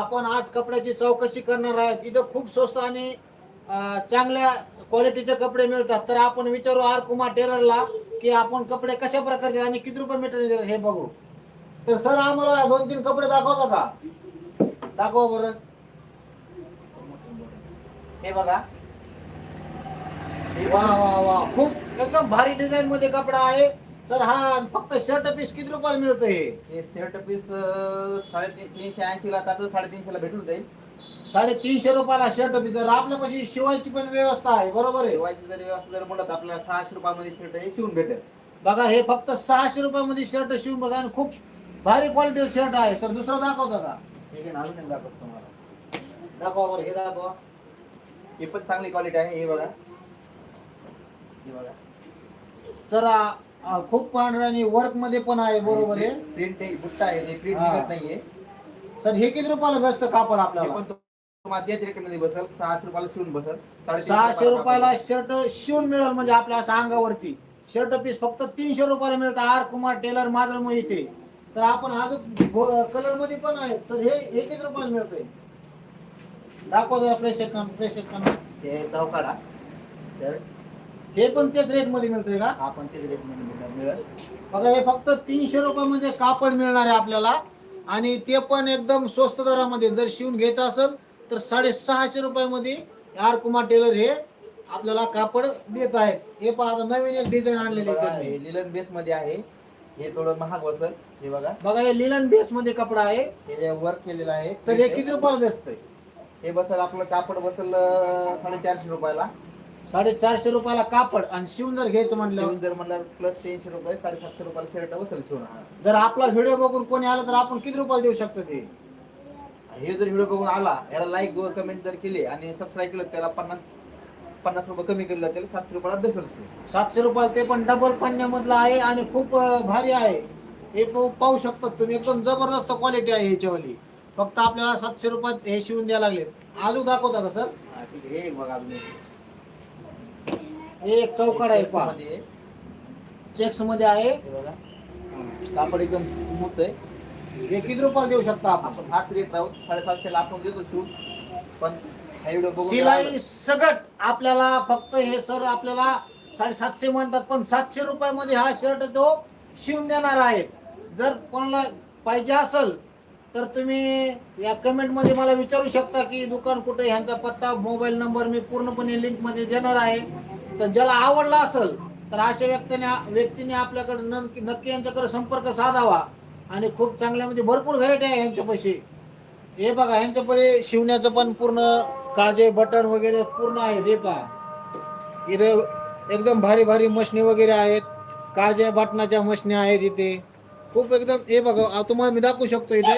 आपण आज कपड्याची चौकशी करणार आहोत. इथं खूप स्वस्त आणि चांगल्या क्वालिटीचे कपडे मिळतात. तर आपण विचारू आर कुमार टेलरला की आपण कपडे कशा प्रकारचे आणि किती रुपये मीटर देतात हे बघू. तर सर आम्हाला दोन तीन कपडे दाखवता का? दाखवा बरं. हे बघा. वा वा वा. खूप एकदम भारी डिझाईन मध्ये कपडा आहे. सर हा फक्त शर्ट पीस किती रुपयाला मिळतं हे? हे शर्ट पीस साडेतीन तीनशे ऐंशी ला आता आपल्याला साडेतीनशे ला भेटून जाईल. साडेतीनशे रुपयाला शर्ट पीस तर आपल्यापाशी शिवायची पण व्यवस्था आहे बरोबर आहे? शिवायची जर व्यवस्था जर म्हणलं तर आपल्याला सहाशे रुपयामध्ये शर्ट हे शिवून भेटेल. बघा हे फक्त सहाशे रुपयामध्ये शर्ट शिवून बघा आणि खूप भारी क्वालिटी शर्ट आहे. सर दुसरं दाखवता का? हे ना, अजून एक दाखवतो तुम्हाला. दाखवा बरं हे दाखवा. हे पण चांगली क्वालिटी आहे हे बघा. हे बघा. सर आ, खूप पांढरा आणि वर्कमध्ये पण आहे बरोबर आहे. प्रिंट आहे बुट्टा आहे ते प्रिंट हा. निघत नाहीये. सर हे किती रुपयाला बसतं कापड हे आपल्याला पण तुम्हाला त्याच रेटमध्ये बसल सहाशे रुपयाला शिवून बसल साडेतीनशे सहाशे रुपयाला. शर्ट शिवून मिळेल म्हणजे आपल्या असं अंगावरती. शर्ट पीस फक्त तीनशे रुपयाला मिळतं. आर. कुमार टेलर माझं इथे तर आपण अजून कलरमध्ये पण आहे. सर हे हे किती रुपयाला मिळतंय? दाखव जरा प्रेक्षकांना प्रेक्षकांना. हे चौकाडा. तर हे पण तेच रेटमध्ये मिळतंय का? आपण तेच रेटमध्ये बघा हे फक्त तीनशे रुपयामध्ये कापड मिळणार आहे आपल्याला. आणि ते पण एकदम स्वस्त दरामध्ये. जर शिवून घ्यायचं असेल तर साडेसहाशे रुपयामध्ये आर कुमार टेलर हे आपल्याला कापड देत आहेत. हे पहा आता नवीन एक डिझाईन आणलेली आहे त्यांनी. हे लिलन बेस मध्ये आहे. हे थोडं महाग बसल हे बघा. बघा हे लिलन बेस मध्ये कपडा आहे. हे जे वर्क केलेलं आहे. सर हे किती रुपयाला बेसतंय? हे बसल आपलं कापड बसल अं, साडेचारशे रुपयाला. साडेचारशे रुपयाला कापड आणि शिवून जर घ्यायचं म्हणलं शिवून जर म्हणलं प्लस तीनशे रुपये साडेसातशे रुपयाला शर्ट बसल शिवून जर आपला व्हिडिओ बघून कोणी आलं तर आपण किती रुपयाला देऊ शकतो ते? हे जर व्हिडिओ बघून आला याला लाईक वर कमेंट जर केली आणि सबस्क्राईब केलं त्याला पन्नास पन्नास रुपये कमी केलं त्याला सातशे रुपयाला बसल शिवून सातशे रुपयाला ते पण डबल पन्न्यामधलं आहे आणि खूप अं, भारी आहे. हे पाहू पाहू शकता तुम्ही एकदम जबरदस्त क्वालिटी आहे ह्याच्यावाली फक्त आपल्याला सातशे रुपयात हे शिवून द्यायला लागले. अजून दाखवता का सर हा, ठीक आहे. हे एक बघा अजून एक. हे एक चौकड आहे पहा. मध्ये. आहे. चेक्समध्ये आहे. बघा. कापड एकदम स्मूथ आहे. हे किती रुपयाला देऊ शकता आपण? आपण हाच रेट राहू. साडेसातशे ला आपण देतो शिवून पण हा व्हिडिओ बघून जर शिलाई सगट आपल्याला फक्त हे सर आपल्याला साडेसातशे म्हणतात पण सातशे रुपयामध्ये हा शर्ट तो शिवून देणार आहेत जर कोणाला पाहिजे असेल तर तुम्ही या कमेंटमध्ये मला विचारू शकता की दुकान कुठे ह्यांचा पत्ता मोबाईल नंबर मी पूर्णपणे लिंकमध्ये देणार आहे. तर ज्याला आवडला असेल तर अशा व्यक्तीने व्यक्तीने आपल्याकडे नक्की नक्की यांच्याकडे संपर्क साधावा. आणि खूप चांगल्या म्हणजे भरपूर व्हरायटी आहे यांच्यापाशी. हे बघा ह्यांच्याकडे शिवण्याचं पण पूर्ण काजे बटन वगैरे पूर्ण आहे हे पहा. इथे एकदम भारी भारी मशनी वगैरे आहेत. काजे बटनाच्या मशनी आहेत इथे. खूप एकदम हे बघा तुम्हाला मी दाखवू शकतो इथे.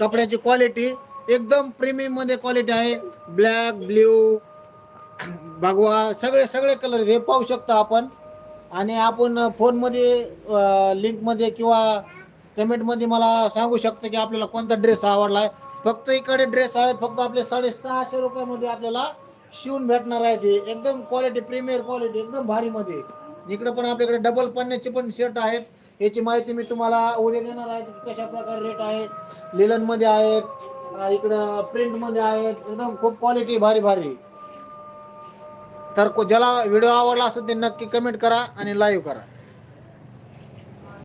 कपड्याची क्वालिटी एकदम प्रीमियममध्ये क्वालिटी आहे. ब्लॅक ब्ल्यू भगवा सगळे सगळे कलर हे पाहू शकतो आपण. आणि आपण फोनमध्ये लिंकमध्ये किंवा कमेंटमध्ये मला सांगू शकता की आपल्याला कोणता ड्रेस आवडला आहे. फक्त इकडे ड्रेस आहेत फक्त आपले साडेसहाशे रुपयामध्ये आपल्याला शिवून भेटणार आहे ते. एकदम क्वालिटी प्रीमियर क्वालिटी एकदम भारीमध्ये इकडे पण आपल्याकडे डबल पन्न्याचे पण शर्ट आहेत. याची माहिती मी तुम्हाला उद्या देणार आहे. की कशा प्रकारे रेट आहे लिलनमध्ये आहेत इकडं प्रिंटमध्ये आहेत. एकदम खूप क्वालिटी भारी भारी. तर को- ज्याला व्हिडिओ आवडला असेल ते नक्की कमेंट करा आणि लाईव्ह करा.